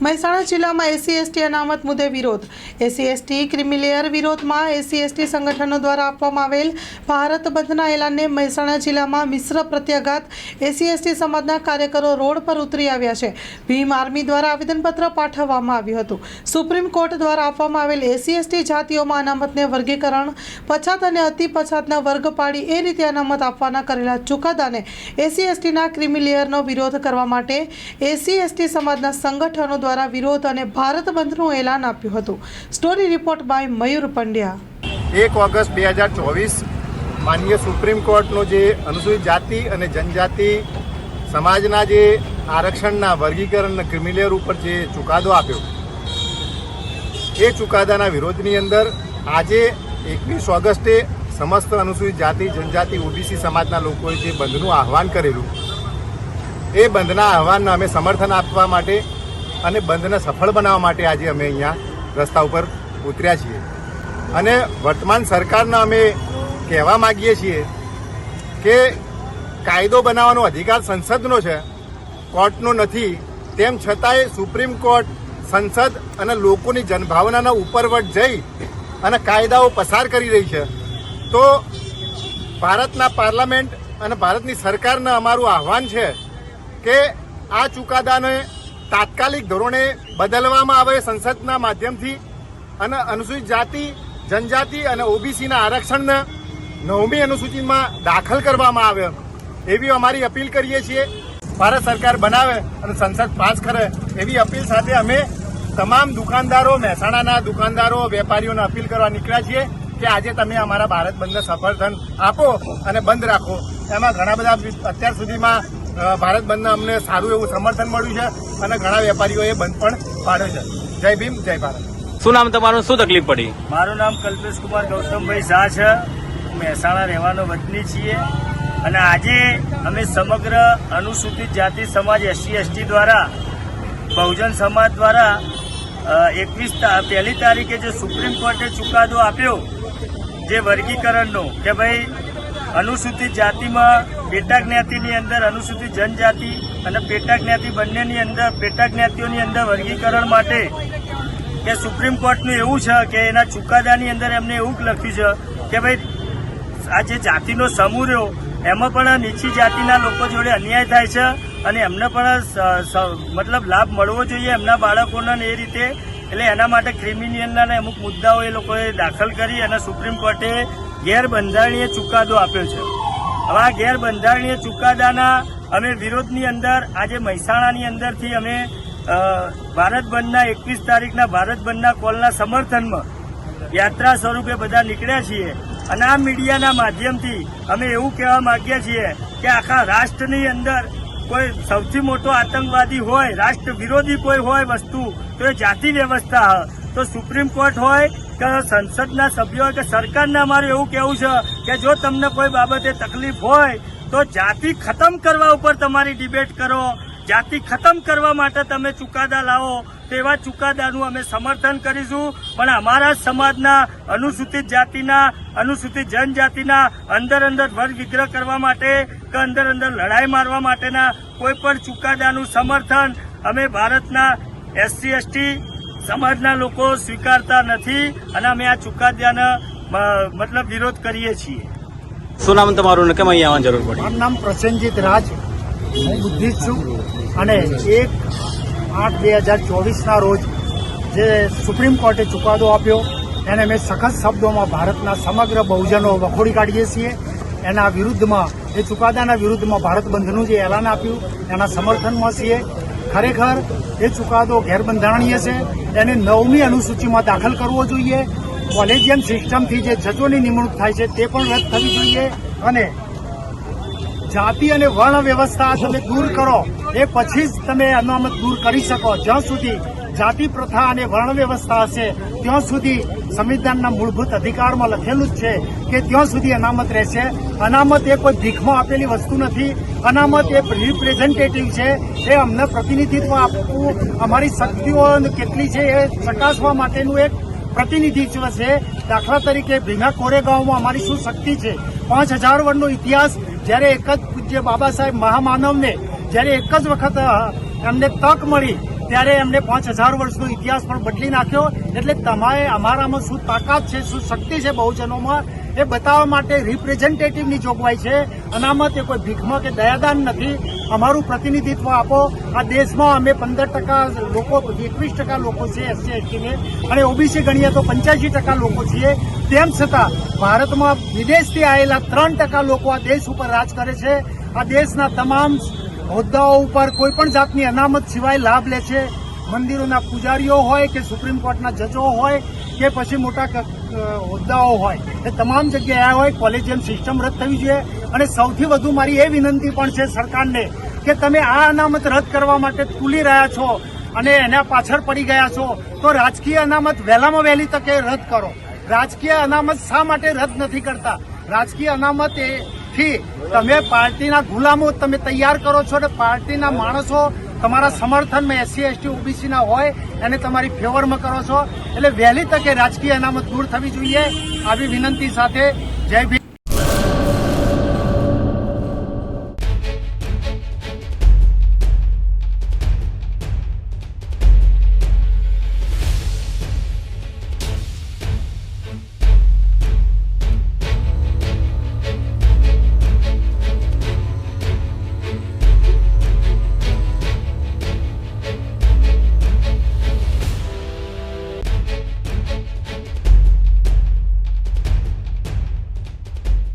મહેસાણા જિલ્લામાં SC ST અનામત મુદ્દે વિરોધ. એસસી એસટી ક્રિમિલેયર વિરોધમાં એસસી એસટી સંગઠનો દ્વારા આપવામાં આવેલ ભારત બંધના એલાનને મહેસાણા જિલ્લામાં મિશ્ર પ્રત્યાઘાત એસસી એસટી સમાજના કાર્યકરો રોડ પર ઉતરી આવ્યા છે. ભીમ આર્મી દ્વારા આવેદનપત્ર પાઠવવામાં આવ્યું હતું. સુપ્રીમ કોર્ટ દ્વારા આપવામાં આવેલ એસસી એસટી જાતિઓમાં અનામતને વર્ગીકરણ, પછાત અને અતિ પછાતના વર્ગ પાડી એ રીતે અનામત આપવાના કરેલા ચુકાદાને એસસી એસટીના ક્રિમિલેયરનો વિરોધ કરવા માટે એસસી એસટી સમાજના સંગઠનો દ્વારા વિરોધ અને ભારત બંધનું એલાન આપ્યું હતું. Story report by Mayur Pandya. એક ઓગસ્ટ બે હજાર ચોવીસ માનનીય સુપ્રીમ કોર્ટનો જે અનુસૂચિત જાતિ અને જનજાતિ સમાજના જે આરક્ષણના વર્ગીકરણ ક્રિમિલેયર ઉપર જે ચુકાદો આપ્યો, એ ચુકાદાના વિરોધની અંદર આજે એકવીસ ઓગસ્ટે સમસ્ત અનુસૂચિત જાતિ, જનજાતિ, ઓબીસી સમાજના લોકોએ જે બંધનું આહવાન કરેલું, એ બંધના આહવાનને અમે સમર્થન આપવા માટે અને બંધને સફળ બનાવવા માટે આજે અમે અહીંયા રસ્તા ઉપર ઉતર્યા છીએ. અને વર્તમાન સરકારને અમે કહેવા માગીએ છીએ કે કાયદો બનાવવાનો અધિકાર સંસદનો છે, કોર્ટનો નથી. તેમ છતાંય સુપ્રીમ કોર્ટ, સંસદ અને લોકોની જનભાવનાના ઉપરવટ જઈ અને કાયદાઓ પસાર કરી રહી છે. તો ભારતના પાર્લામેન્ટ અને ભારતની સરકારને અમારું આહવાન છે કે આ ચુકાદાને તાત્કાલિક ધોરણે બદલવામાં આવે સંસદના માધ્યમથી અને અનુસૂચિત જાતિ, જનજાતિ અને ઓબીસીના આરક્ષણને નવમી અનુસૂચિમાં દાખલ કરવામાં આવે એવી અમારી અપીલ કરીએ છીએ. ભારત સરકાર બનાવે અને સંસદ પાસ કરે એવી અપીલ સાથે અમે તમામ દુકાનદારો, મહેસાણાના દુકાનદારો, વેપારીઓને અપીલ કરવા નીકળ્યા છીએ કે આજે તમે અમારા ભારત બંધને સમર્થન આપો અને બંધ રાખો. એમાં ઘણા બધા અત્યાર સુધીમાં ભારત બંધને અમને સારું એવું સમર્થન મળ્યું છે. અને ઘણા વેપારીઓએ બંધ પણ પાડ્યો છે. જય ભીમ જય ભારત. શું નામ તમારું? શું તકલીફ પડી? મારું નામ કલ્પેશ કુમાર ગૌતમભાઈ શાહ છે. મહેસાણા રહેવાનો વતની છીએ. અને આજે અમે સમગ્ર અનુસૂચિત જાતિ સમાજ એસસી એસટી દ્વારા બહુજન સમાજ દ્વારા એકવીસ પહેલી તારીખે જે સુપ્રીમ કોર્ટે ચુકાદો આપ્યો જે વર્ગીકરણનો કે ભાઈ અનુસૂચિત જાતિમાં પેટા જ્ઞાતિની અંદર અનુસૂચિત જનજાતિ અને પેટા જ્ઞાતિ બંનેની અંદર પેટા જ્ઞાતિઓની અંદર વર્ગીકરણ માટે કે સુપ્રીમ કોર્ટનું એવું છે કે એના ચુકાદાની અંદર એમને એવું લખ્યું છે કે ભાઈ, આ જે જાતિનો સમૂહ રહ્યો, એમાં પણ નીચી જાતિના લોકો જોડે અન્યાય થાય છે અને એમને પણ મતલબ લાભ મળવો જોઈએ એમના બાળકોને એ રીતે. એટલે એના માટે ક્રિમિનિયલના અમુક મુદ્દાઓ એ લોકોએ દાખલ કરી અને સુપ્રીમ કોર્ટે ગેરબંધારણીય ચુકાદો આપ્યો છે હવે આ ગેરબંધારણીય ચુકાદાના અમે વિરોધની અંદર, આજે મહેસાણાની અંદરથી અમે ભારત બંધના એકવીસ તારીખના ભારત બંધના કોલના સમર્થનમાં યાત્રા સ્વરૂપે બધા નીકળ્યા છીએ અને આ મીડિયાના માધ્યમથી અમે એવું કહેવા માંગીએ છીએ કે આખા રાષ્ટ્રની અંદર કોઈ સૌથી મોટો આતંકવાદી હોય રાષ્ટ્ર વિરોધી કોઈ હોય વસ્તુ, તો એ જાતિ વ્યવસ્થા. તો સુપ્રીમ કોર્ટ હોય કે સંસદના સભ્યો હોય કે સરકારને અમારું એવું કહેવું છે કે જો તમને કોઈ બાબતે તકલીફ હોય તો જાતિ ખતમ કરવા ઉપર તમારી ડિબેટ કરો. જાતિ ખતમ કરવા માટે તમે ચુકાદા લાવો. તેવા ચુકાદાનું અમે સમર્થન કરીશું. પણ અમારા સમાજના, અનુસૂચિત જાતિના, અનુસૂચિત જનજાતિના અંદર અંદર વર્ગ વિગ્રહ કરવા માટે કે અંદર અંદર લડાઈ મારવા માટેના કોઈ પણ ચુકાદાનું સમર્થન અમે ભારતના એસસી, એસટી સમાજના લોકો સ્વીકારતા નથી અને અમે આ ચુકાદાનો મતલબ વિરોધ કરીએ છીએ. શું નામ તમારું ને કેમ અહીંયા આવવાની જરૂર પડી? મારું નામ પ્રસેનજીત રાજ. હું બુદ્ધિસ્ટ છું અને એક આઠ બે હજાર ચોવીસના રોજ જે સુપ્રીમ કોર્ટે ચુકાદો આપ્યો એને અમે સખત શબ્દોમાં ભારતના સમગ્ર બહુજનો વખોડી કાઢીએ છીએ. એના વિરુદ્ધમાં એ ચુકાદાના વિરુદ્ધમાં ભારત બંધનું જે એલાન આપ્યું એના સમર્થનમાં છીએ. ખરેખર એ ચુકાદો ગેરબંધારણીય છે. એને નવમી અનુસૂચિમાં દાખલ કરવો જોઈએ. કોલેજિયમ સિસ્ટમથી જે જજોની નિમણૂક થાય છે તે પણ રદ થવી જોઈએ અને જાતિ અને વર્ણ વ્યવસ્થા તમે દૂર કરો. એ પછી જ તમે અનામત દૂર કરી શકો. જ્યાં સુધી જાતિ પ્રથા અને વર્ણ વ્યવસ્થા હશે, ત્યાં સુધી સંવિધાનના મૂળભૂત અધિકારમાં લખેલું જ છે કે ત્યાં સુધી અનામત રહેશે. અનામત એ કોઈ ભીખમાં આપેલી વસ્તુ નથી. અનામત એ રિપ્રેઝેન્ટેટિવ છે. એ અમને પ્રતિનિધિત્વ આપવું અમારી શક્તિઓ કેટલી છે એ ચકાસવા માટેનું એક પ્રતિનિધિત્વ છે. દાખલા તરીકે ભીંગા કોરેગાંવમાં અમારી શું શક્તિ છે? પાંચ હજાર વર્ષનો ઇતિહાસ, જ્યારે એક જ પૂજ્ય બાબા સાહેબ મહામાનવને, જ્યારે એક જ વખત એમને તક મળી ત્યારે એમને પાંચ હજાર વર્ષનો ઇતિહાસ પણ બદલી નાખ્યો. એટલે તમારે અમારામાં શું તાકાત છે, શું શક્તિ છે બહુજનોમાં, એ બતાવવા માટે રિપ્રેઝેન્ટેટિવની જોગવાઈ છે. અનામત એ કોઈ ભીખમાં કે દયાદાન નથી. અમારું પ્રતિનિધિત્વ આપો. આ દેશમાં અમે પંદર ટકા લોકો, એકવીસ ટકા લોકો છે એસસી એસટીને અને ઓબીસી ગણીએ તો પંચ્યાસી ટકા લોકો છીએ. તેમ છતાં, ભારતમાં વિદેશથી આવેલા ત્રણ ટકા લોકો આ દેશ ઉપર રાજ કરે છે. આ દેશના તમામ હોદ્દાઓ ઉપર કોઈ પણ જાતની અનામત સિવાય લાભ લે છે. મંદિરોના પૂજારીઓ હોય કે સુપ્રીમ કોર્ટના જજો હોય કે પછી મોટા હોદ્દાઓ હોય. એ તમામ જગ્યાએ આ હોય કોલેજિયમ સિસ્ટમ રદ થવી જોઈએ. અને સૌથી વધુ મારી એ વિનંતી પણ છે સરકારને કે તમે આ અનામત રદ કરવા માટે તુલી રહ્યા છો અને એના પાછળ પડી ગયા છો, તો રાજકીય અનામત વહેલામાં વહેલી તકે રદ કરો. રાજકીય અનામત શા માટે રદ નથી કરતા? રાજકીય અનામત એ થી તમે પાર્ટીના ગુલામો, તમે તૈયાર કરો છો અને પાર્ટીના માણસો તમારા સમર્થનમાં એસસી, એસટી, ઓબીસીના હોય, એને તમારી ફેવરમાં કરો છો. એટલે વહેલી તકે રાજકીય અનામત દૂર થવી જોઈએ. આવી વિનંતી સાથે જય ભીમ